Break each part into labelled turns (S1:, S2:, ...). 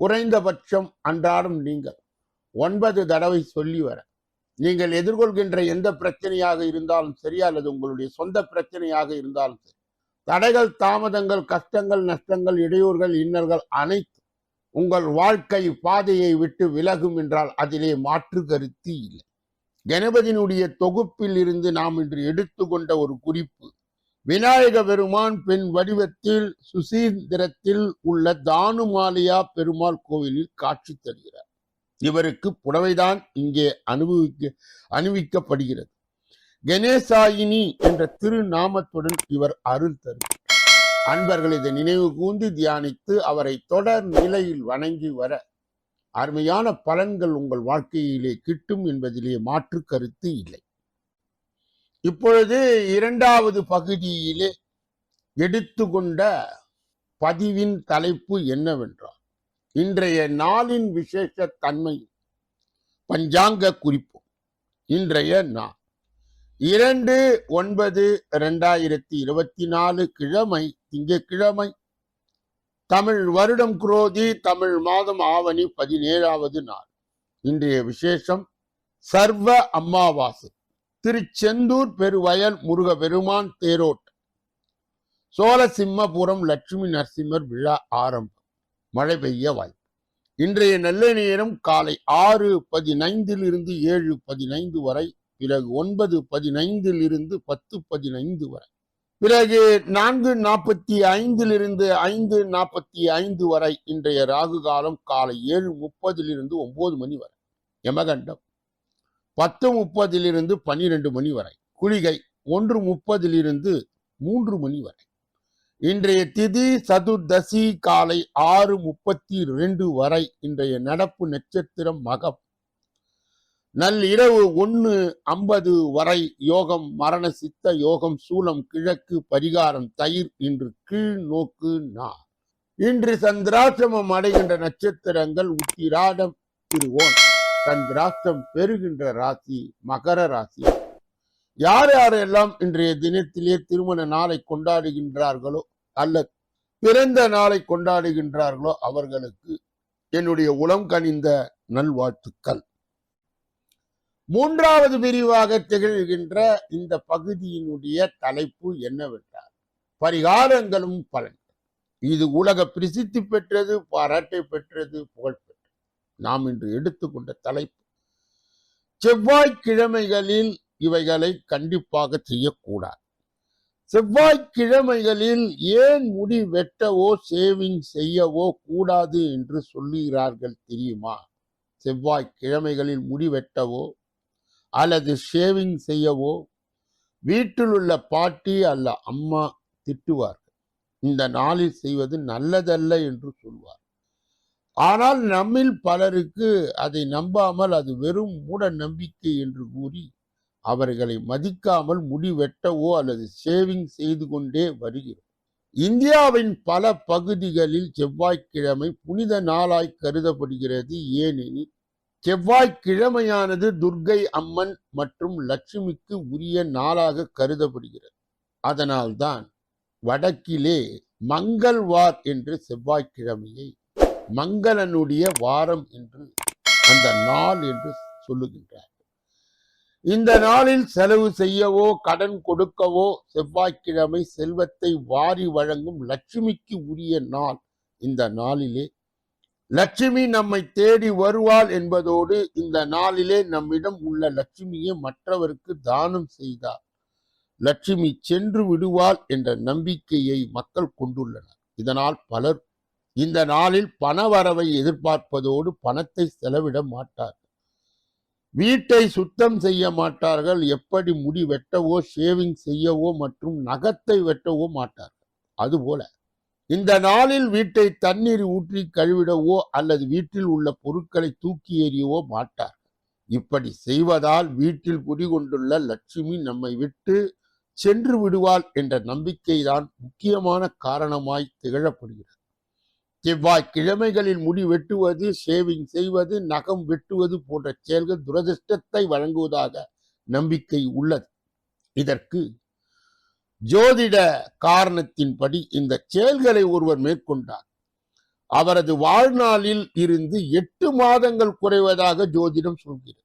S1: குறைந்தபட்சம் அன்றாடம் நீங்கள். ஒன்பது தடவை சொல்லி வர. நீங்கள் எதிர்கொள்கின்ற எந்த பிரச்சனையாக இருந்தாலும் சரி அல்லது உங்களுடைய சொந்த பிரச்சனையாக இருந்தாலும் சரி. தடைகள் தாமதங்கள் கஷ்டங்கள் நஷ்டங்கள் இடையூறுகள் இன்னல்கள் அனைத்து உங்கள் வாழ்க்கை பாதையை விட்டு விலகும் என்றால் அதிலே மாற்று கருத்து இல்லை. கணபதியினுடைய தொகுப்பில் இருந்து நாம் இன்று எடுத்துக்கொண்ட ஒரு குறிப்பு விநாயக பெருமான் பெண் வடிவத்தில் சுசீந்திரத்தில் உள்ள தானுமாலியா பெருமாள் கோவிலில் காட்சி தருகிறார். இவருக்கு புடவைதான் இங்கே அனுபவிக்க அணிவிக்கப்படுகிறது. கணேசாயினி என்ற திருநாமத்துடன் இவர் அருள் தருகிறார். அன்பர்கள் இதை நினைவு கூந்து தியானித்து அவரை தொடர் நிலையில் வணங்கி வர அருமையான பலன்கள் உங்கள் வாழ்க்கையிலே கிட்டும் என்பதிலே மாற்று கருத்து இல்லை. இப்பொழுது இரண்டாவது பகுதியிலே எடுத்துக்கொண்ட பதிவின் தலைப்பு என்னவென்றால் இன்றைய நாளின் விசேஷ தன்மை பஞ்சாங்க குறிப்பு. இன்றைய நாள். இரண்டு ஒன்பது இரண்டாயிரத்தி இருபத்தி நாலு கிழமை திங்கக்கிழமை தமிழ் வருடம் குரோதி தமிழ் மாதம் ஆவணி பதினேழாவது நாள். இன்றைய விசேஷம் சர்வ அமாவாசை திருச்செந்தூர் பெருவயல் முருக பெருமான் தேரோட்டம் சோழசிம்மபுரம் லட்சுமி நரசிம்மர் விழா ஆரம்பம். மழை பெய்ய வாய்ப்பு. இன்றைய நல்ல நேரம் காலை ஆறு பதினைந்திலிருந்து ஏழு பதினைந்து வரை பிறகு ஒன்பது பதினைந்திலிருந்து பத்து பதினைந்து வரை. பிறகு நான்கு நாற்பத்தி ஐந்திலிருந்து ஐந்து நாற்பத்தி ஐந்து வரை இன்றைய ராகு காலம் காலை ஏழு முப்பதிலிருந்து ஒன்பது மணி வரை. யமகண்டம். பத்து முப்பதிலிருந்து பன்னிரெண்டு மணி வரை. குளிகை ஒன்று முப்பதிலிருந்து மூன்று மணி வரை. இன்றைய திதி சதுர்தசி காலை ஆறு முப்பத்தி ரெண்டு வரை இன்றைய நடப்பு நட்சத்திரம் மகம். நள்ளிரவு ஒன்று ஐம்பது வரை யோகம் மரண சித்த யோகம் சூலம் கிழக்கு பரிகாரம் தயிர் இன்று கீழ் நோக்கு நா இன்று சந்திராசிரமம் அடைகின்ற நட்சத்திரங்கள் உத்திராடம் தன் சந்திராஷ்டம் பெறுகின்ற ராசி மகர ராசி. யார் யாரெல்லாம் இன்றைய தினத்திலே திருமண நாளை கொண்டாடுகின்றார்களோ அல்லது பிறந்த நாளை கொண்டாடுகின்றார்களோ அவர்களுக்கு என்னுடைய உளம் கனிந்த நல்வாழ்த்துக்கள். மூன்றாவது பிரிவாக திகழ்கின்ற இந்த பகுதியினுடைய தலைப்பு என்னவென்றால் பரிகாரங்களும் பலன். இது உலக பிரசித்தி பெற்றது பாராட்டை பெற்றது புகழ் பெற்றது. நாம் இன்று எடுத்துக்கொண்ட தலைப்பு. செவ்வாய்க்கிழமைகளில் இவைகளை கண்டிப்பாக செய்யக்கூடாது. செவ்வாய்க்கிழமைகளில் ஏன் முடி வெட்டவோ சேவிங் செய்யவோ கூடாது என்று சொல்லுகிறார்கள் தெரியுமா? செவ்வாய்க்கிழமைகளில் முடி வெட்டவோ அல்லது ஷேவிங் செய்யவோ வீட்டில் உள்ள பாட்டி அல்ல அம்மா திட்டுவார்கள். இந்த நாளில் செய்வது நல்லதல்ல என்று சொல்வார் ஆனால் நம்மில் பலருக்கு அதை நம்பாமல் அது வெறும் மூட நம்பிக்கை என்று கூறி அவர்களை மதிக்காமல் முடி வெட்டவோ அல்லது ஷேவிங் செய்து கொண்டே வருகிறோம். இந்தியாவின் பல பகுதிகளில் செவ்வாய்க்கிழமை புனித நாளாய் கருதப்படுகிறது. ஏனெனில் செவ்வாய்க்கிழமையானது துர்க்கை அம்மன் மற்றும் லட்சுமிக்கு உரிய நாளாக கருதப்படுகிறது. அதனால்தான் வடக்கிலே மங்கள்வார் என்று செவ்வாய்க்கிழமையை மங்களனுடைய வாரம் என்று அந்த நாள் என்று சொல்லுகின்றார். இந்த நாளில் செலவு செய்யவோ கடன் கொடுக்கவோ செவ்வாய்க்கிழமை செல்வத்தை வாரி வழங்கும் லட்சுமிக்கு உரிய நாள் இந்த நாளிலே. லட்சுமி நம்மை தேடி வருவாள் என்பதோடு இந்த நாளிலே நம்மிடம் உள்ள லட்சுமியை மற்றவருக்கு தானம் செய்தார் லட்சுமி சென்று விடுவாள் என்ற நம்பிக்கையை மக்கள் கொண்டுள்ளனர். இதனால் பலர் இந்த நாளில் பணவரவை எதிர்பார்ப்பதோடு பணத்தை செலவிட மாட்டார். வீட்டை சுத்தம் செய்ய மாட்டார்கள். எப்படி முடி வெட்டவோ ஷேவிங் செய்யவோ மற்றும் நகத்தை வெட்டவோ மாட்டார்கள் அதுபோல இந்த நாளில் வீட்டை தண்ணீர் ஊற்றி கழுவிடவோ அல்லது வீட்டில் உள்ள பொருட்களை தூக்கி எறியவோ மாட்டார். இப்படி செய்வதால் வீட்டில் குடிகொண்டுள்ள லட்சுமி நம்மை விட்டு சென்று விடுவாள் என்ற நம்பிக்கைதான் முக்கியமான காரணமாய் திகழப்படுகிறது. செவ்வாய் கிழமைகளில் முடி வெட்டுவது ஷேவிங் செய்வது நகம் வெட்டுவது போன்ற செயல்கள் துரதிருஷ்டத்தை வழங்குவதாக நம்பிக்கை உள்ளது. இதற்கு ஜோதிட காரணத்தின்படி இந்த செயல்களை ஒருவர் மேற்கொண்டார். அவரது வாழ்நாளில் இருந்து எட்டு மாதங்கள் குறைவதாக ஜோதிடம் சொல்கிறது.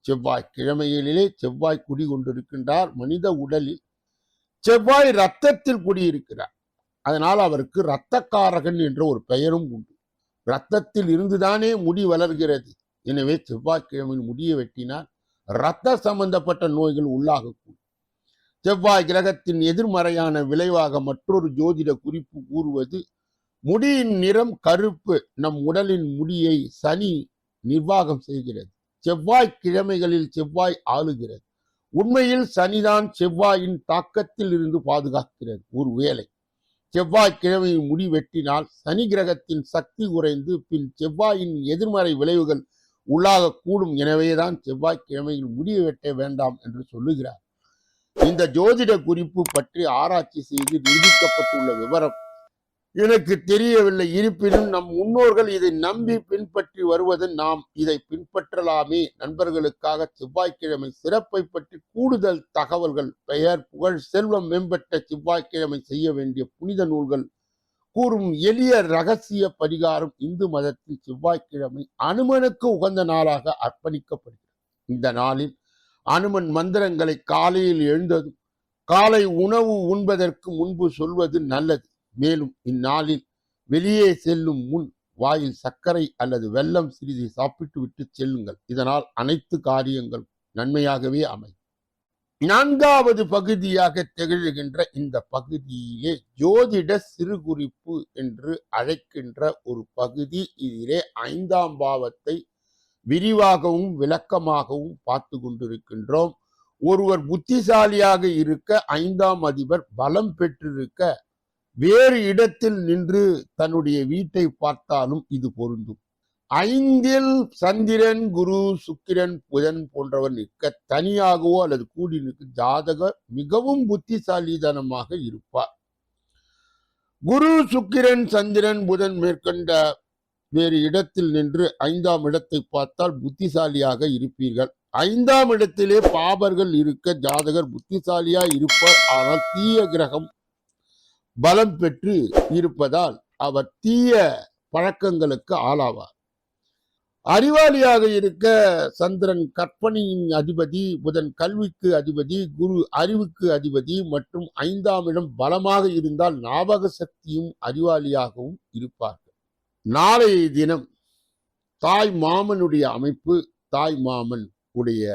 S1: செவ்வாய் கிழமையிலே செவ்வாய் குடி கொண்டிருக்கின்றார். மனித உடலில் செவ்வாய் ரத்தத்தில் குடியிருக்கிறார். அதனால் அவருக்கு இரத்தக்காரகன் என்ற ஒரு பெயரும் உண்டு. ரத்தத்தில் இருந்துதானே முடி வளர்கிறது. எனவே செவ்வாய்க்கிழமையில் முடியை வெட்டினால் இரத்த சம்பந்தப்பட்ட நோய்கள் உள்ளாகக்கூடும். செவ்வாய் கிரகத்தின் எதிர்மறையான விளைவாக மற்றொரு ஜோதிட குறிப்பு கூறுவது முடியின் நிறம் கருப்பு நம் உடலின் முடியை சனி நிர்வாகம் செய்கிறது. செவ்வாய் கிழமைகளில் செவ்வாய் ஆளுகிறது. உண்மையில் சனிதான் செவ்வாயின் தாக்கத்தில் இருந்து பாதுகாக்கிறது. ஒரு வேலை செவ்வாய் முடி வெட்டினால் சனி கிரகத்தின் சக்தி குறைந்து பின் செவ்வாயின் எதிர்மறை விளைவுகள் உள்ளாகக்கூடும் எனவேதான் செவ்வாய்க்கிழமையில் முடிய வெட்ட வேண்டாம் என்று சொல்லுகிறார். இந்த ஜோதிட குறிப்பு பற்றி ஆராய்ச்சி செய்து நிரூபிக்கப்பட்டுள்ள விவரம் எனக்கு தெரியவில்லை. இருப்பினும் நம் முன்னோர்கள் இதை நம்பி பின்பற்றி வருவது நாம் இதை பின்பற்றலாமே. நண்பர்களுக்காக செவ்வாய்க்கிழமை சிறப்பை பற்றி கூடுதல் தகவல்கள் பெயர் புகழ் செல்வம் மேம்பட்ட செவ்வாய்க்கிழமை செய்ய வேண்டிய புனித நூல்கள் கூறும் எளிய ரகசிய பரிகாரம் இந்து மதத்தில் செவ்வாய்க்கிழமை அனுமனுக்கு உகந்த நாளாக அர்ப்பணிக்கப்படுகிறது. இந்த நாளில் அனுமன் மந்திரங்களை காலையில் எழுந்ததும் காலை உணவு உண்பதற்கு முன்பு சொல்வது நல்லது. மேலும் இந்நாளில் வெளியே செல்லும் முன் வாயில் சர்க்கரை அல்லது வெல்லம் சிறிது சாப்பிட்டு விட்டு செல்லுங்கள். இதனால் அனைத்து காரியங்கள் நன்மையாகவே அமையும். நான்காவது பகுதியாக திகழ்கின்ற இந்த பகுதியிலே ஜோதிட சிறுகுறிப்பு என்று அழைக்கின்ற ஒரு பகுதி இதிலே ஐந்தாம் பாவத்தை விரிவாகவும் விளக்கமாகவும் பார்த்து கொண்டிருக்கின்றோம். ஒருவர் புத்திசாலியாக இருக்க ஐந்தாம் அதிபர் பலம் பெற்றிருக்க வேறு இடத்தில் நின்று தன்னுடைய வீட்டை பார்த்தாலும் இது பொருந்தும். ஐந்தில் சந்திரன் குரு சுக்கிரன் புதன் போன்றவர் நிற்க தனியாகவோ அல்லது கூடி நிற்க ஜாதகர் மிகவும் புத்திசாலிதனமாக இருப்பார். குரு சுக்கிரன் சந்திரன் புதன் மேற்கண்ட வேறு இடத்தில் நின்று ஐந்தாம் இடத்தை பார்த்தால் புத்திசாலியாக இருப்பீர்கள். ஐந்தாம் இடத்திலே பாபர்கள் இருக்க ஜாதகர் புத்திசாலியா இருப்பார். ஆனால் தீய கிரகம் பலம் பெற்று இருப்பதால் அவர் தீய பழக்கங்களுக்கு ஆளாவார். அறிவாளியாக இருக்க சந்திரன் கற்பனையின் அதிபதி புதன் கல்விக்கு அதிபதி குரு அறிவுக்கு அதிபதி மற்றும் ஐந்தாம் இடம் பலமாக இருந்தால் ஞாபக சக்தியும் அறிவாளியாகவும் இருப்பார்கள். நாளைய தினம் தாய் மாமனுடைய அமைப்பு தாய் மாமன் உடைய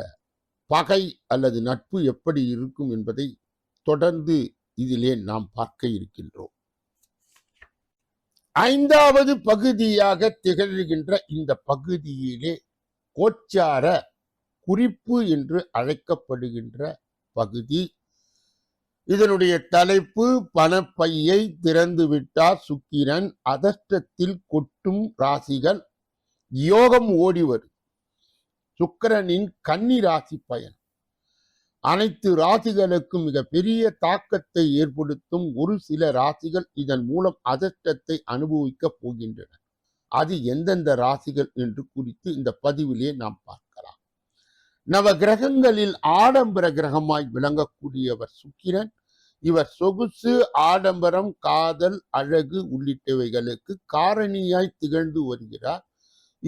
S1: பகை அல்லது நட்பு எப்படி இருக்கும் என்பதை தொடர்ந்து இதிலே நாம் பார்க்க இருக்கின்றோம். ஐந்தாவது பகுதியாக திகழ்கின்ற இந்த பகுதியிலே கோச்சார குறிப்பு என்று அழைக்கப்படுகின்ற பகுதி. இதனுடைய தலைப்பு பணப்பையை திறந்து விட்டார் சுக்கிரன் அதஷ்டத்தில் கொட்டும் ராசிகள் யோகம் ஓடி வரும். சுக்கிரனின் கன்னி ராசி பயன். அனைத்து ராசிகளுக்கும் மிக பெரிய தாக்கத்தை ஏற்படுத்தும் ஒரு சில ராசிகள் இதன் மூலம் அதிர்ஷ்டத்தை அனுபவிக்கப் போகின்றன. அது எந்தெந்த ராசிகள் என்று குறித்து இந்த பதிவிலே நாம் பார்க்கலாம். நவ கிரகங்களில் ஆடம்பர கிரகமாய் விளங்கக்கூடியவர் சுக்கிரன். இவர் சொகுசு ஆடம்பரம் காதல் அழகு உள்ளிட்டவைகளுக்கு காரணியாய் திகழ்ந்து வருகிறார்.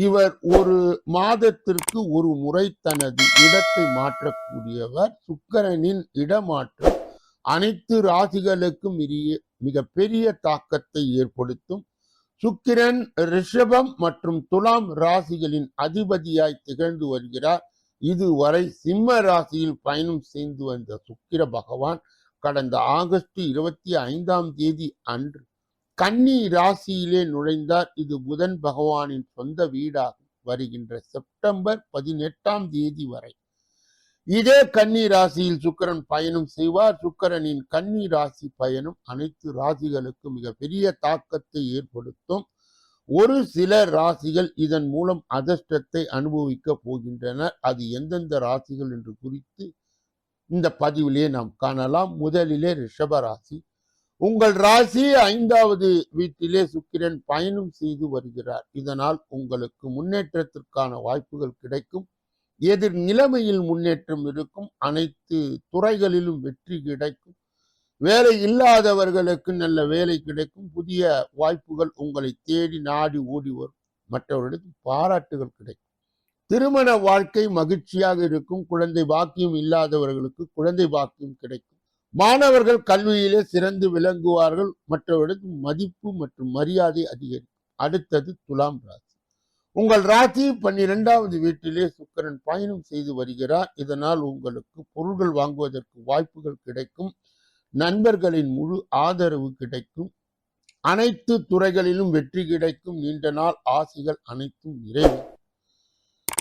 S1: இவர் ஒரு மாதத்திற்கு ஒரு முறை தனது இடத்தை மாற்றக்கூடியவர். சுக்கிரனின் இடமாற்றம் அனைத்து ராசிகளுக்கும் மிக பெரிய தாக்கத்தை ஏற்படுத்தும். சுக்கிரன் ரிஷபம் மற்றும் துலாம் ராசிகளின் அதிபதியாய் திகழ்ந்து வருகிறார். இதுவரை சிம்ம ராசியில் பயணம் செய்து வந்த சுக்கிர பகவான் கடந்த ஆகஸ்ட் இருபத்தி ஐந்தாம் தேதி அன்று கன்னி ராசியிலே நுழைந்தார். இது புதன் பகவானின் சொந்த வீடாகும். வருகின்ற செப்டம்பர் பதினெட்டாம் தேதி வரை. இதே கன்னி ராசியில் சுக்கிரன் பயணம் செய்வார். சுக்கிரனின் கன்னி ராசி பயணம் அனைத்து ராசிகளுக்கும் மிகப்பெரிய தாக்கத்தை ஏற்படுத்தும். ஒரு சில ராசிகள் இதன் மூலம் அதிர்ஷ்டத்தை அனுபவிக்க போகின்றனர் அது எந்தெந்த ராசிகள் என்று குறித்து இந்த பதிவிலே நாம் காணலாம். முதலிலே ரிஷப ராசி உங்கள் ராசி ஐந்தாவது வீட்டிலே சுக்கிரன் பயணம் செய்து வருகிறார். இதனால் உங்களுக்கு முன்னேற்றத்திற்கான வாய்ப்புகள் கிடைக்கும். எதிர் நிலைமையில் முன்னேற்றம் இருக்கும். அனைத்து துறைகளிலும் வெற்றி கிடைக்கும். வேலை இல்லாதவர்களுக்கு நல்ல வேலை கிடைக்கும். புதிய வாய்ப்புகள் உங்களை தேடி நாடி ஓடி வரும். மற்றவர்களுக்கு பாராட்டுகள் கிடைக்கும். திருமண வாழ்க்கை மகிழ்ச்சியாக இருக்கும். குழந்தை பாக்கியம் இல்லாதவர்களுக்கு குழந்தை பாக்கியம் கிடைக்கும். மாணவர்கள் கல்வியிலே சிறந்து விளங்குவார்கள் மற்றவர்களுக்கு மதிப்பு மற்றும் மரியாதை அதிகரிக்கும். அடுத்தது துலாம் ராசி. உங்கள் ராசி பன்னிரெண்டாவது வீட்டிலே சுக்கரன் பயணம் செய்து வருகிறார். இதனால் உங்களுக்கு பொருள்கள் வாங்குவதற்கு வாய்ப்புகள் கிடைக்கும். நண்பர்களின் முழு ஆதரவு கிடைக்கும். அனைத்து துறைகளிலும் வெற்றி கிடைக்கும். நீண்ட நாள் ஆசைகள் அனைத்தும் நிறைவேறும்.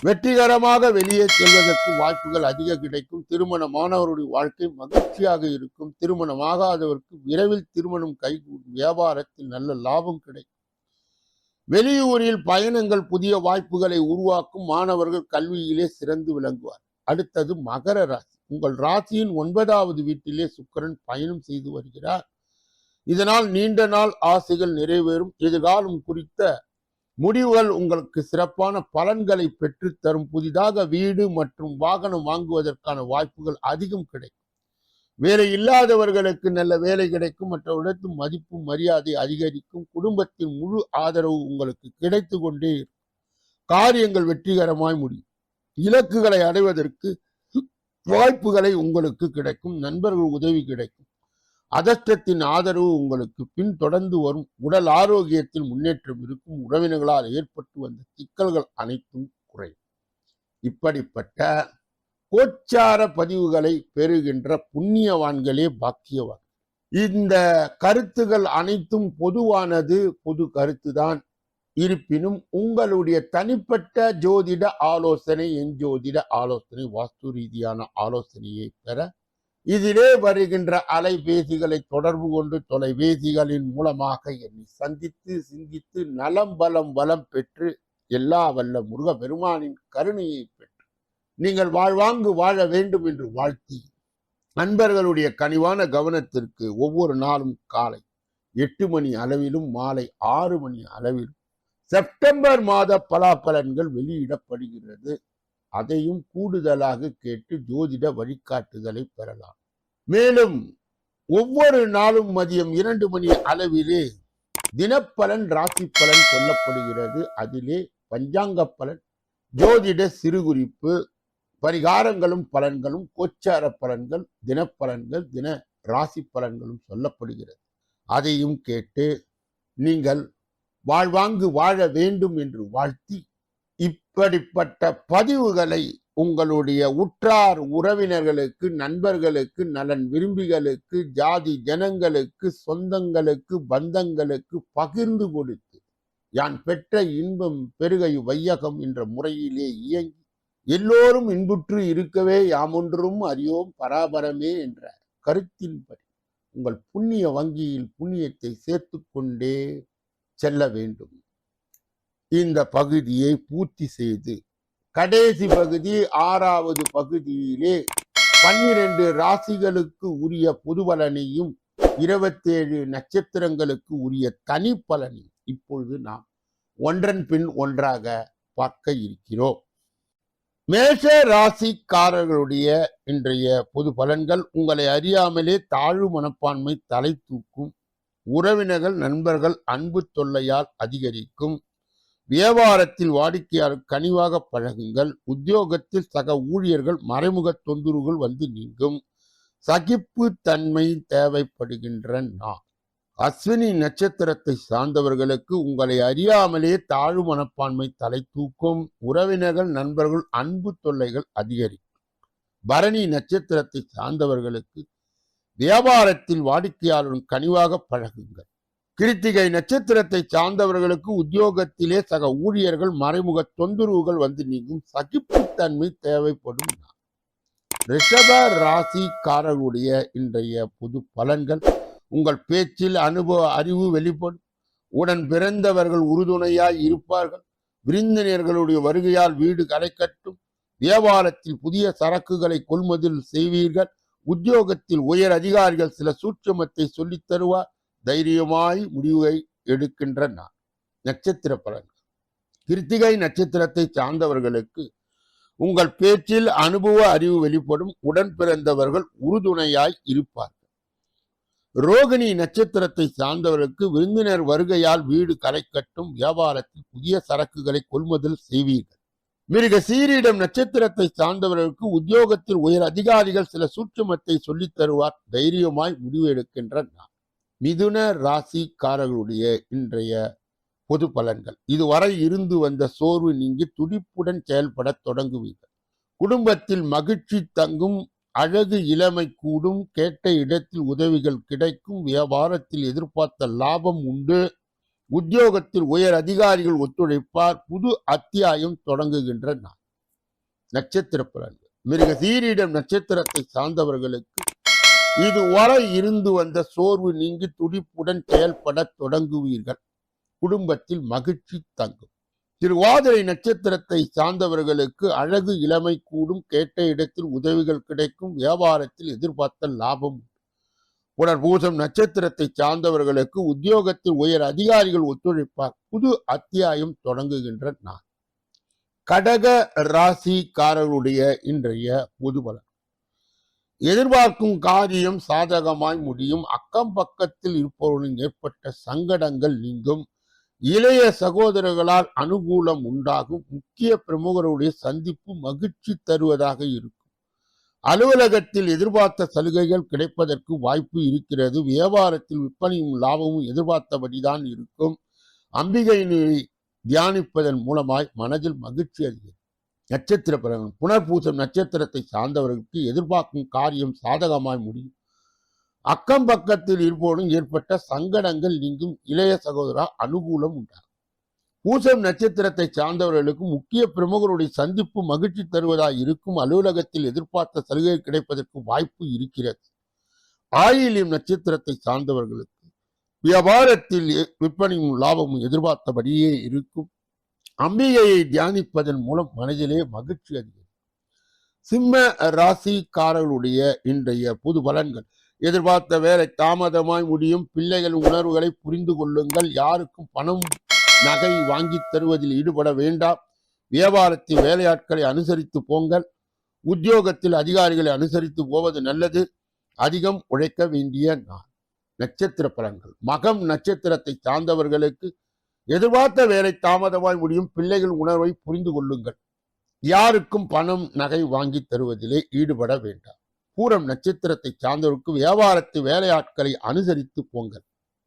S1: வெற்றிகரமாக வெளியே செல்வதற்கு வாய்ப்புகள் அதிக கிடைக்கும். திருமணமானவருடைய வாழ்க்கை மகிழ்ச்சியாக இருக்கும். திருமணமாகாதவருக்கு விரைவில் திருமணம் கைகூடும். வியாபாரத்தில் நல்ல லாபம் கிடைக்கும். வெளியூரில் பயணங்கள் புதிய வாய்ப்புகளை உருவாக்கும் மாணவர்கள் கல்வியிலே சிறந்து விளங்குவார். அடுத்தது மகர ராசி. உங்கள் ராசியின் ஒன்பதாவது வீட்டிலே சுக்கரன் பயணம் செய்து வருகிறார். இதனால் நீண்ட நாள் ஆசைகள் நிறைவேறும். எதிர்காலம் குறித்த முடிவுகள் உங்களுக்கு சிறப்பான பலன்களை பெற்றுத்தரும். புதிதாக வீடு மற்றும் வாகனம் வாங்குவதற்கான வாய்ப்புகள் அதிகம் கிடைக்கும். வேலை இல்லாதவர்களுக்கு நல்ல வேலை கிடைக்கும். மற்றவர்களுக்கு மதிப்பு மரியாதை அதிகரிக்கும். குடும்பத்தின் முழு ஆதரவு உங்களுக்கு கிடைத்து கொண்டே இருக்கும். காரியங்கள் வெற்றிகரமாய் முடியும். இலக்குகளை அடைவதற்கு வாய்ப்புகளை உங்களுக்கு கிடைக்கும். நண்பர்கள் உதவி கிடைக்கும். அதிர்ஷ்டத்தின் ஆதரவு உங்களுக்கு பின் தொடர்ந்து வரும். உடல் ஆரோக்கியத்தில் முன்னேற்றம் இருக்கும். உறவினர்களால் ஏற்பட்டு வந்த சிக்கல்கள் அனைத்தும் குறையும். இப்படிப்பட்ட கோச்சார பதிவுகளை பெறுகின்ற புண்ணியவான்களே பாக்கியவான் இந்த கருத்துகள் அனைத்தும் பொதுவானது. பொது கருத்துதான். இருப்பினும் உங்களுடைய தனிப்பட்ட ஜோதிட ஆலோசனை என் ஜோதிட ஆலோசனை வாஸ்து ரீதியான ஆலோசனையை பெற இதிலே வருகின்ற அலைபேசிகளை தொடர்பு கொண்டு தொலைபேசிகளின் மூலமாக என்னை சந்தித்து சிந்தித்து நலம் பலம் வளம் பெற்று எல்லா வல்ல முருக பெருமானின் கருணையை பெற்று நீங்கள் வாழ்வாங்கு வாழ வேண்டும் என்று வாழ்த்தி நண்பர்களுடைய கனிவான கவனத்திற்கு ஒவ்வொரு நாளும் காலை எட்டு மணி அளவிலும் மாலை ஆறு மணி அளவிலும் செப்டம்பர் மாத பலாபலன்கள் வெளியிடப்படுகிறது. அதையும் கூடுதலாக கேட்டு ஜோதிட வழிகாட்டுதலை பெறலாம். மேலும் ஒவ்வொரு நாளும் மதியம் இரண்டு மணி அளவிலே தினப்பலன் ராசி பலன் சொல்லப்படுகிறது. அதிலே பஞ்சாங்க பலன் ஜோதிட சிறுகுறிப்பு பரிகாரங்களும் பலன்களும் கோச்சார பலன்கள் தினப்பலன்கள் தின ராசி பலன்களும் சொல்லப்படுகிறது. அதையும் கேட்டு நீங்கள் வாழ்வாங்கு வாழ வேண்டும் என்று வாழ்த்தி இப்படிப்பட்ட பதிவுகளை உங்களுடைய உற்றார் உறவினர்களுக்கு நண்பர்களுக்கு நலன் விரும்பிகளுக்கு ஜாதி ஜனங்களுக்கு சொந்தங்களுக்கு பந்தங்களுக்கு பகிர்ந்து கொடுத்து யான் பெற்ற இன்பம் பெருகை வையகம் என்ற முறையிலே இயங்கி எல்லோரும் இன்புற்று இருக்கவே யாமொன்றும் அறியோம் பராபரமே என்ற கருத்தின்படி உங்கள் புண்ணிய வங்கியில் புண்ணியத்தை சேர்த்து கொண்டே செல்ல வேண்டும். இந்த பகுதியை பூர்த்தி செய்து கடைசி பகுதி ஆறாவது பகுதியிலே பன்னிரண்டு ராசிகளுக்கு உரிய பொது பலனையும் இருபத்தேழு நட்சத்திரங்களுக்கு உரிய தனி பலனையும் இப்பொழுது நாம் ஒன்றன் பின் ஒன்றாக பார்க்க இருக்கிறோம். மேஷ ராசிக்காரர்களுடைய இன்றைய பொது பலன்கள் உங்களை அறியாமலே தாழ்வு மனப்பான்மை தலை தூக்கும் உறவினர்கள் நண்பர்கள் அன்பு தொல்லையால் அதிகரிக்கும் வியாபாரத்தில் வாடிக்கையாளர் கனிவாக பழகுங்கள். உத்தியோகத்தில் சக ஊழியர்கள் மறைமுக தொந்தரவுகள் வந்து நீங்கும். சகிப்பு தன்மை தேவைப்படுகின்ற நான் அஸ்வினி நட்சத்திரத்தை சார்ந்தவர்களுக்கு உங்களை அறியாமலே தாழ்வு மனப்பான்மை தலை தூக்கும். உறவினர்கள் நண்பர்கள் அன்பு தொல்லைகள் அதிகரிக்கும். பரணி நட்சத்திரத்தை சார்ந்தவர்களுக்கு வியாபாரத்தில் வாடிக்கையாளரும் கனிவாக பழகுங்கள். கிருத்திகை நட்சத்திரத்தை சார்ந்தவர்களுக்கு உத்தியோகத்திலே சக ஊழியர்கள் மறைமுக தொந்தரவுகள் வந்து நீங்கும் சகிப்புத்தன்மை தேவைப்படும். ரிஷப ராசிக்காரர்களுடைய இன்றைய பொது பலன்கள். உங்கள் பேச்சில் அனுபவ அறிவு வெளிப்படும். உடன் பிறந்தவர்கள் உறுதுணையாய் இருப்பார்கள். விருந்தினர்களுடைய வருகையால் வீடு கரை கட்டும். வியாபாரத்தில் புதிய சரக்குகளை கொள்முதல் செய்வீர்கள். உத்தியோகத்தில் உயர் அதிகாரிகள் சில சூட்சமத்தை சொல்லித் தருவார். தைரியமாய் முடிவை எடுக்கின்ற நான். நட்சத்திர பலன்கள். கிருத்திகை நட்சத்திரத்தை சார்ந்தவர்களுக்கு உங்கள் பேச்சில் அனுபவ அறிவு வெளிப்படும் உடன் பிறந்தவர்கள் உறுதுணையாய் இருப்பார்கள். ரோகிணி நட்சத்திரத்தை சார்ந்தவர்களுக்கு விருந்தினர் வருகையால் வீடு கரை கட்டும் வியாபாரத்தில் புதிய சரக்குகளை கொள்முதல் செய்வீர்கள். மிருக சீரிடம் நட்சத்திரத்தை சார்ந்தவர்களுக்கு உத்தியோகத்தில் உயர் அதிகாரிகள் சில சூட்சுமத்தை சொல்லித் தருவார் தைரியமாய் முடிவு எடுக்கின்ற நான். மிதுன ராசிக்காரர்களுடைய இன்றைய பொது பலன்கள். இதுவரை இருந்து வந்த சோர்வு நீங்கி துடிப்புடன் செயல்பட தொடங்குவீர்கள். குடும்பத்தில் மகிழ்ச்சி தங்கும் அழகு இளமை கூடும் கேட்ட இடத்தில் உதவிகள் கிடைக்கும் வியாபாரத்தில் எதிர்பார்த்த லாபம் உண்டு. உத்தியோகத்தில் உயர் அதிகாரிகள் ஒத்துழைப்பார் புது அத்தியாயம் தொடங்குகின்ற நாள். நட்சத்திர பலன்கள். மிருக சீரிடம் நட்சத்திரத்தை சார்ந்தவர்களுக்கு இதுவரை இருந்து வந்த சோர்வு நீங்கி துடிப்புடன் செயல்பட தொடங்குவீர்கள். குடும்பத்தில் மகிழ்ச்சி தங்கும். திருவாதிரை நட்சத்திரத்தை சார்ந்தவர்களுக்கு அழகு இளமை கூடும். கேட்ட இடத்தில் உதவிகள் கிடைக்கும். வியாபாரத்தில் எதிர்பார்த்த லாபம். உண்டு. புனர்பூசம் நட்சத்திரத்தை சார்ந்தவர்களுக்கு உத்தியோகத்தில் உயர் அதிகாரிகள் ஒத்துழைப்பார். புது அத்தியாயம் தொடங்குகின்ற நான் கடக ராசிக்காரர்களுடைய இன்றைய பொதுபலன். எதிர்பார்க்கும் காரியம் சாதகமாய் முடியும். அக்கம் பக்கத்தில் இருப்பவர்களின் ஏற்பட்ட சங்கடங்கள் நீங்கும். இளைய சகோதரர்களால் அனுகூலம் உண்டாகும். முக்கிய பிரமுகருடைய சந்திப்பு மகிழ்ச்சி தருவதாக இருக்கும். அலுவலகத்தில் எதிர்பார்த்த சலுகைகள் கிடைப்பதற்கு வாய்ப்பு இருக்கிறது. வியாபாரத்தில் விற்பனையும் லாபமும் எதிர்பார்த்தபடிதான் இருக்கும். அம்பிகையினை தியானிப்பதன் மூலமாய் மனதில் மகிழ்ச்சி அதிகரிக்கும். நட்சத்திர பலன் புனர்பூசம் நட்சத்திரத்தை சார்ந்தவர்களுக்கு எதிர்பார்க்கும் காரியம் சாதகமாய் முடியும். அக்கம் பக்கத்தில் இருப்போடும் ஏற்பட்ட சங்கடங்கள் நீங்கும் இளைய சகோதரா அனுகூலம் உண்டாகும். பூசம் நட்சத்திரத்தை சார்ந்தவர்களுக்கு முக்கிய பிரமுகருடைய சந்திப்பு மகிழ்ச்சி தருவதாய் இருக்கும் அலுவலகத்தில் எதிர்பார்த்த சலுகை கிடைப்பதற்கு வாய்ப்பு இருக்கிறது. ஆயிலியம் நட்சத்திரத்தை சார்ந்தவர்களுக்கு வியாபாரத்தில் விற்பனையும் லாபமும் எதிர்பார்த்தபடியே இருக்கும். அம்பிகையை தியானிப்பதன் மூலம் மனதிலே மகிழ்ச்சி அதிகரிக்கும் சிம்ம ராசிக்காரர்களுடைய இன்றைய புது பலன்கள். எதிர்பார்த்த வேலை தாமதமாய் முடியும். பிள்ளைகள் உணர்வுகளை புரிந்து கொள்ளுங்கள். யாருக்கும் பணம் நகை வாங்கி தருவதில் ஈடுபட வேண்டாம். வியாபாரத்தில் வேலையாட்களை அனுசரித்து போங்கள். உத்தியோகத்தில் அதிகாரிகளை அனுசரித்து போவது நல்லது. அதிகம் உழைக்க வேண்டிய நாள். நட்சத்திர பலன்கள். மகம் நட்சத்திரத்தை சார்ந்தவர்களுக்கு எதிர்பார்த்த வேலை தாமதமாய் முடியும். பிள்ளைகள் உணர்வை புரிந்து கொள்ளுங்கள். யாருக்கும் பணம் நகை வாங்கி தருவதிலே ஈடுபட வேண்டாம். பூரம் நட்சத்திரத்தை சார்ந்தவருக்கு வியாபாரத்து வேலையாட்களை அனுசரித்து போங்கள்.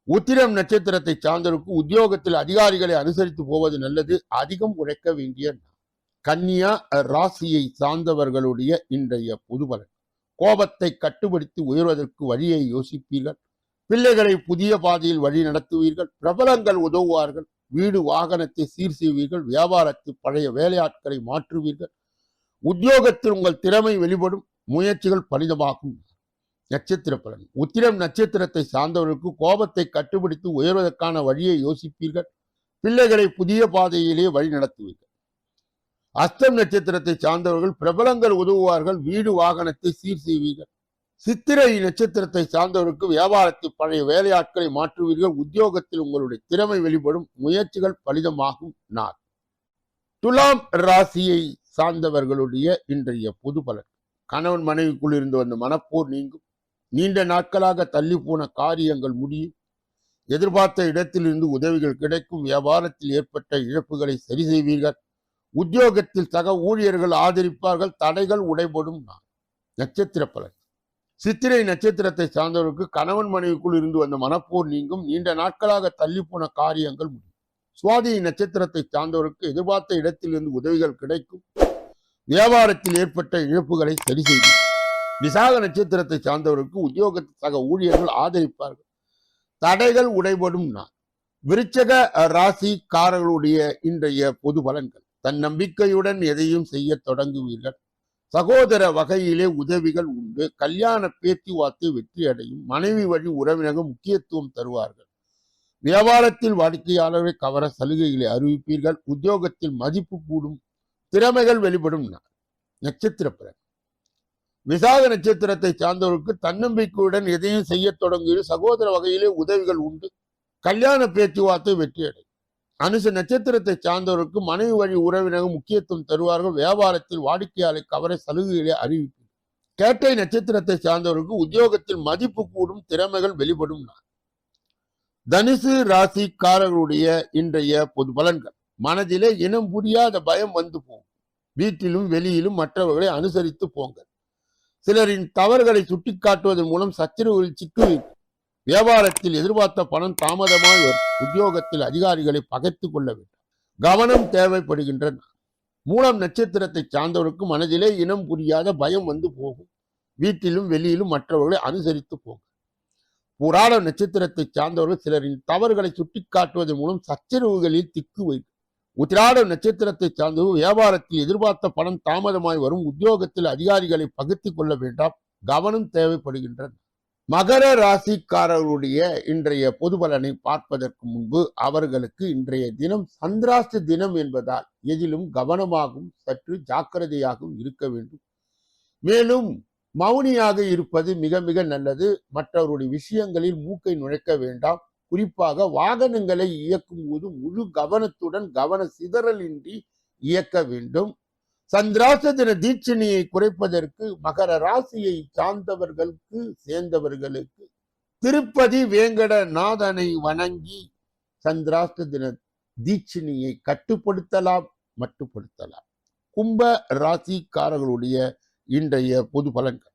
S1: உத்திரம் நட்சத்திரத்தை சார்ந்தவருக்கு உத்தியோகத்தில் அதிகாரிகளை அனுசரித்து போவது நல்லது. அதிகம் உழைக்க வேண்டிய கன்னியா ராசியை சார்ந்தவர்களுடைய இன்றைய புதுபலன் கோபத்தை கட்டுப்படுத்தி உயர்வதற்கு வழியை யோசிப்பீர்கள். பிள்ளைகளை புதிய பாதையில் வழி நடத்துவீர்கள் பிரபலங்கள் உதவுவார்கள். வீடு வாகனத்தை சீர் செய்வீர்கள் வியாபாரத்தில் பழைய வேலையாட்களை மாற்றுவீர்கள். உத்தியோகத்தில் உங்கள் திறமை வெளிப்படும் முயற்சிகள் பலிதமாகும். நட்சத்திர பலன் உத்திரம் நட்சத்திரத்தை சார்ந்தவர்களுக்கு கோபத்தை கட்டுப்படுத்தி உயர்வதற்கான வழியை யோசிப்பீர்கள். பிள்ளைகளை புதிய பாதையிலே வழி நடத்துவீர்கள். அஸ்தம் நட்சத்திரத்தை சார்ந்தவர்கள் பிரபலங்கள் உதவுவார்கள் வீடு வாகனத்தை சீர் செய்வீர்கள். சித்திரை நட்சத்திரத்தை சார்ந்தவருக்கு வியாபாரத்தில் பழைய வேலையாட்களை மாற்றுவீர்கள். உத்தியோகத்தில் உங்களுடைய திறமை வெளிப்படும். முயற்சிகள் பலிதமாகும். நாள். துலாம் ராசியை சார்ந்தவர்களுடைய இன்றைய பொது பலன். கணவன் மனைவிக்குள் இருந்து வந்த மனப்போர் நீங்கும். நீண்ட நாட்களாக தள்ளி போன காரியங்கள் முடியும். எதிர்பார்த்த இடத்திலிருந்து உதவிகள் கிடைக்கும். வியாபாரத்தில் ஏற்பட்ட இழப்புகளை சரி செய்வீர்கள். உத்தியோகத்தில் சக ஊழியர்கள் ஆதரிப்பார்கள். தடைகள் உடைபடும். நாள். நட்சத்திர பலன். சித்திரை நட்சத்திரத்தை சார்ந்தவருக்கு கணவன் மனைவிக்குள் இருந்து வந்த மனப்போர் நீங்கும். நீண்ட நாட்களாக தள்ளி போன காரியங்கள் முடியும். சுவாதி நட்சத்திரத்தை சார்ந்தவருக்கு எதிர்பார்த்த இடத்திலிருந்து உதவிகள் கிடைக்கும். வியாபாரத்தில் ஏற்பட்ட இழப்புகளை சரி செய்யும் விசாக நட்சத்திரத்தை சார்ந்தவருக்கு உத்தியோக சக ஊழியர்கள் ஆதரிப்பார்கள். தடைகள் உடைபடும் நான் விருச்சக ராசிக்காரர்களுடைய இன்றைய பொது பலன்கள். தன் நம்பிக்கையுடன் எதையும் செய்ய தொடங்குவீர்கள். சகோதர வகையிலே உதவிகள் உண்டு. கல்யாண பேச்சுவார்த்தை வெற்றி அடையும் மனைவி வழி உறவினர்கள் முக்கியத்துவம் தருவார்கள். வியாபாரத்தில் வாடிக்கையாளரை கவர சலுகைகளை அறிவிப்பீர்கள். உத்தியோகத்தில் மதிப்பு கூடும். திறமைகள் வெளிப்படும். நாள். நட்சத்திர பலன் விசாக நட்சத்திரத்தை சார்ந்தவர்களுக்கு தன்னம்பிக்கையுடன் எதையும் செய்யத் தொடங்குகிறது சகோதர வகையிலே உதவிகள் உண்டு. கல்யாண பேச்சுவார்த்தை வெற்றி அடையும் அனுச நட்சத்திரத்தை சார்ந்தவருக்கு மனைவி வழி உறவினர்கள் முக்கியத்துவம் தருவார்கள். வியாபாரத்தில் வாடிக்கையாளர் கவர சலுகைகளை அறிவிப்பு கேட்டை நட்சத்திரத்தை சார்ந்தவருக்கு உத்தியோகத்தில் மதிப்பு கூடும் திறமைகள் வெளிப்படும் தனுசு ராசிக்காரர்களுடைய இன்றைய பொது பலன்கள். மனதிலே இனம் புரியாத பயம் வந்து போகும். வீட்டிலும் வெளியிலும் மற்றவர்களை அனுசரித்து போங்கள். சிலரின் தவறுகளை சுட்டிக்காட்டுவதன் மூலம் சச்சரவுகளில் சிக்கு வியாபாரத்தில் எதிர்பார்த்த பணம் தாமதமாய் வரும். உத்தியோகத்தில் அதிகாரிகளை பகைத்து கொள்ள வேண்டும். கவனம் தேவைப்படுகின்றன மூலம் நட்சத்திரத்தை சார்ந்தவருக்கு மனதிலே இனம் புரியாத பயம் வந்து போகும். வீட்டிலும் வெளியிலும் மற்றவர்களை அனுசரித்து போகும் புராண நட்சத்திரத்தை சார்ந்தவர்கள் சிலரின் தவறுகளை சுட்டிக்காட்டுவதன் மூலம் சச்சரவுகளில் திக்கு வைக்கும் உத்திராட நட்சத்திரத்தை சார்ந்தவர் வியாபாரத்தில் எதிர்பார்த்த பணம் தாமதமாய் வரும். உத்தியோகத்தில் அதிகாரிகளை பகிர்த்து கொள்ள வேண்டாம். கவனம் தேவைப்படுகின்றன மகர ராசிக்காரருடைய இன்றைய பொது பலனை பார்ப்பதற்கு முன்பு அவர்களுக்கு இன்றைய தினம் சந்திராஷ்ட தினம் என்பதால் எதிலும் கவனமாகவும் சற்று ஜாக்கிரதையாகவும் இருக்க வேண்டும். மேலும் மௌனியாக இருப்பது மிக மிக நல்லது. மற்றவருடைய விஷயங்களில் மூக்கை நுழைக்க வேண்டாம். குறிப்பாக வாகனங்களை இயக்கும் போது முழு கவனத்துடன் கவன சிதறலின்றி இயக்க வேண்டும். சந்திராச தின தீட்சணியை குறைப்பதற்கு மகர ராசியை சார்ந்தவர்களுக்கு சேர்ந்தவர்களுக்கு திருப்பதி வேங்கட நாதனை வணங்கி சந்திராஷ்டதின தீட்சிணியை தீட்சணியை கட்டுப்படுத்தலாம் மட்டுப்படுத்தலாம். கும்ப ராசிக்காரர்களுடைய இன்றைய பொது பலன்கள்.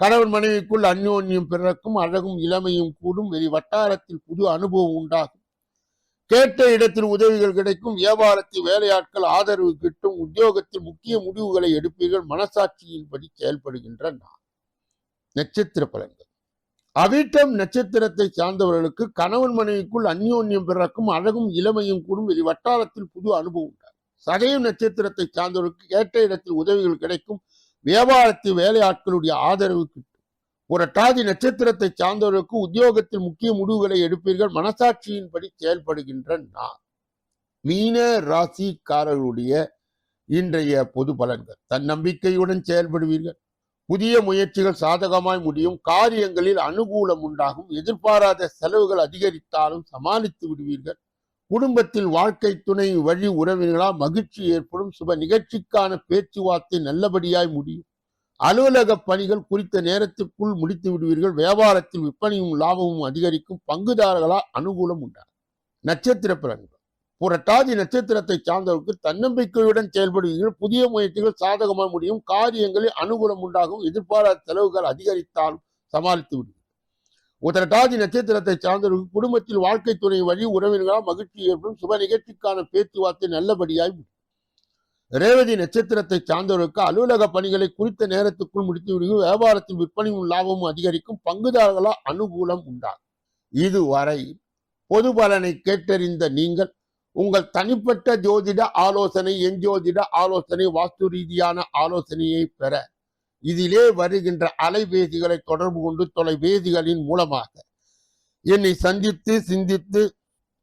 S1: கணவன் மனைவிக்குள் அந்யோன்யம் பிறக்கும் அழகும் இளமையும் கூடும் வெளி வட்டாரத்தில் புது அனுபவம் உண்டாகும். கேட்ட இடத்தில் உதவிகள் கிடைக்கும். வியாபாரத்தில் வேலையாட்கள் ஆதரவு கிட்டும். உத்தியோகத்தில் முக்கிய முடிவுகளை எடுப்பீர்கள். மனசாட்சியின்படி செயல்படுகின்ற நான் நட்சத்திர பலன்கள். அவிட்டம் நட்சத்திரத்தை சார்ந்தவர்களுக்கு கணவன் மனைவிக்குள் அந்யோன்யம் பிறக்கும் அழகும் இளமையும் கூடும். இது வட்டாரத்தில் புது அனுபவம் உண்டாகும். சதயம் நட்சத்திரத்தை சார்ந்தவர்களுக்கு கேட்ட இடத்தில் உதவிகள் கிடைக்கும். வியாபாரத்தில் வேலையாட்களுடைய ஆதரவு கிட்டும் புரட்டாதி நட்சத்திரத்தை சார்ந்தவர்களுக்கு உத்தியோகத்தில் முக்கிய முடிவுகளை எடுப்பீர்கள். மனசாட்சியின்படி செயல்படுகின்ற நான். மீன ராசிக்காரர்களுடைய இன்றைய பொது பலன்கள். தன்னம்பிக்கையுடன் செயல்படுவீர்கள். புதிய முயற்சிகள் சாதகமாய் முடியும். காரியங்களில் அனுகூலம் உண்டாகும். எதிர்பாராத செலவுகள் அதிகரித்தாலும் சமாளித்து விடுவீர்கள். குடும்பத்தில் வாழ்க்கை துணை வழி உறவினர்களால் மகிழ்ச்சி ஏற்படும். சுப நிகழ்ச்சிக்கான பேச்சுவார்த்தை நல்லபடியாய் முடியும். அலுவலக பணிகள் குறித்த நேரத்திற்குள் முடித்து விடுவீர்கள். வியாபாரத்தில் விற்பனையும் லாபமும் அதிகரிக்கும். பங்குதாரர்களால் அனுகூலம் உண்டாகும் நட்சத்திர பலன்கள் புரட்டாதி நட்சத்திரத்தை சார்ந்தவருக்கு தன்னம்பிக்கையுடன் செயல்படுவீர்கள். புதிய முயற்சிகள் சாதகமாக முடியும். காரியங்களில் அனுகூலம் உண்டாகும். எதிர்பாராத செலவுகள் அதிகரித்தாலும் சமாளித்து விடுவீர்கள். உத்தரட்டாதி நட்சத்திரத்தை சார்ந்தவர்களுக்கு குடும்பத்தில் வாழ்க்கை துணை வழி உறவினர்களால் மகிழ்ச்சி ஏற்படும். சுப நிகழ்ச்சிக்கான பேச்சுவார்த்தை நல்லபடியாய் முடியும். ரேவதி நட்சத்திரத்தை சார்ந்தவர்களுக்கு அலுவலக பணிகளை குறித்த நேரத்துக்குள் முடித்து வியாபாரத்தின் விற்பனையும் லாபமும் அதிகரிக்கும். பங்குதாரர்களால் அனுகூலம் உண்டாகும். இதுவரை பொது பலனை கேட்டறிந்த நீங்கள் உங்கள் தனிப்பட்ட ஜோதிட ஆலோசனை எஞ்சோதிட ஆலோசனை வாஸ்து ரீதியான ஆலோசனையை பெற இதிலே வருகின்ற அலைபேசிகளை தொடர்பு கொண்டு தொலைபேசிகளின் மூலமாக என்னை சந்தித்து சிந்தித்து